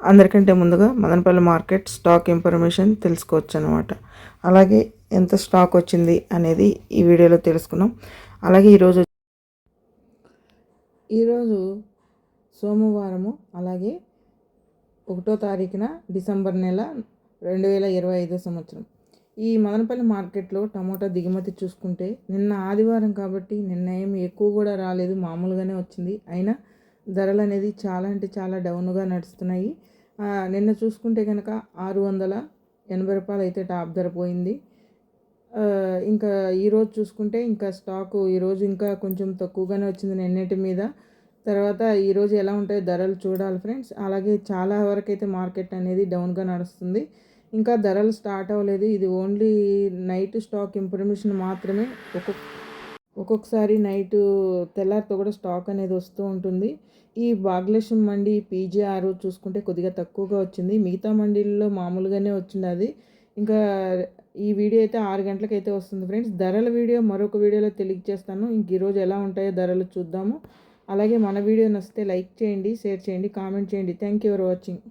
అందరికంటే ముందుగా Madanapalle market stock information తెలుసుకోవచ్చు అనమాట అలాగే ఎంత స్టాక్ వచ్చింది అనేది ఈ వీడియోలో తెలుసుకున్నాం. అలాగే ఈరోజు ఈరోజు సోమవారము అలాగే ఒకటో తారీఖున డిసెంబర్ నెల రెండు వేల ఇరవై ఐదో సంవత్సరం. ఈ మదనపల్లి మార్కెట్లో టమోటా దిగుమతి చూసుకుంటే నిన్న ఆదివారం కాబట్టి నిన్న ఏం ఎక్కువ కూడా రాలేదు మామూలుగానే వచ్చింది. అయినా ధరలు అనేది చాలా అంటే చాలా డౌన్గా నడుస్తున్నాయి. నిన్న చూసుకుంటే కనుక ఆరు వందల ఎనభై రూపాయలు అయితే టాప్ ధర పోయింది. ఇంకా ఈరోజు చూసుకుంటే ఇంకా స్టాకు ఈరోజు ఇంకా కొంచెం తక్కువగానే వచ్చింది నిన్నటి మీద. తర్వాత ఈరోజు ఎలా ఉంటాయో ధరలు చూడాలి ఫ్రెండ్స్. అలాగే చాలా వరకు అయితే మార్కెట్ అనేది డౌన్గా నడుస్తుంది. ఇంకా ధరలు స్టార్ట్ అవ్వలేదు. ఇది ఓన్లీ నైట్ స్టాక్ ఇన్ఫర్మేషన్ మాత్రమే. ఒక్కొక్క ఒక్కొక్కసారి నైట్ తెల్లారితో కూడా స్టాక్ అనేది వస్తూ ఉంటుంది. ఈ భాగ్యలక్ష్మి మండి పీజీఆర్ చూసుకుంటే కొద్దిగా తక్కువగా వచ్చింది. మిగతా మండీల్లో మామూలుగానే వచ్చింది అది. ఇంకా ఈ వీడియో అయితే ఆరు గంటలకు అయితే వస్తుంది ఫ్రెండ్స్. ధరల వీడియో మరొక వీడియోలో తెలియజేస్తాను. ఇంక ఈరోజు ఎలా ఉంటాయో ధరలు చూద్దాము. అలాగే మన వీడియో నచ్చితే లైక్ చేయండి షేర్ చేయండి కామెంట్ చేయండి. Thank you for watching.